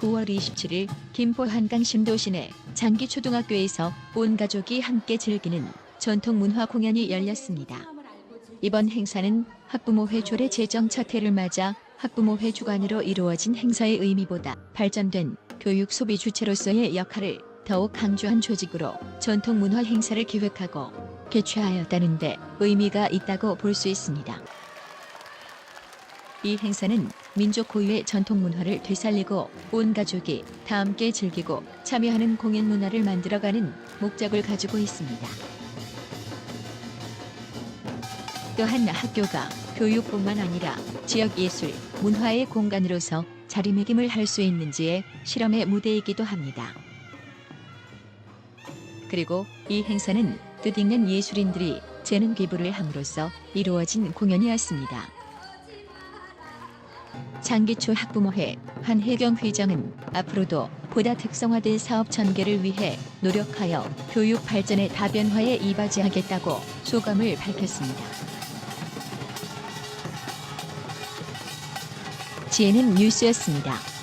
9월 27일 김포 한강 신도시내 장기초등학교에서 온 가족이 함께 즐기는 전통 문화 공연이 열렸습니다. 이번 행사는 학부모회 조례 제정 첫 해를 맞아 학부모회 주관으로 이루어진 행사의 의미보다 발전된 교육 소비 주체로서의 역할을 더욱 강조한 조직으로 전통 문화 행사를 기획하고 개최하였다는데 의미가 있다고 볼 수 있습니다. 이 행사는 민족 고유의 전통 문화를 되살리고 온 가족이 다 함께 즐기고 참여하는 공연 문화를 만들어가는 목적을 가지고 있습니다. 또한 학교가 교육뿐만 아니라 지역 예술, 문화의 공간으로서 자리매김을 할 수 있는지의 실험의 무대이기도 합니다. 그리고 이 행사는 뜻있는 예술인들이 재능 기부를 함으로써 이루어진 공연이었습니다. 장기초 학부모회 한혜경 회장은 앞으로도 보다 특성화된 사업 전개를 위해 노력하여 교육 발전의 다변화에 이바지하겠다고 소감을 밝혔습니다. 지혜는 뉴스였습니다.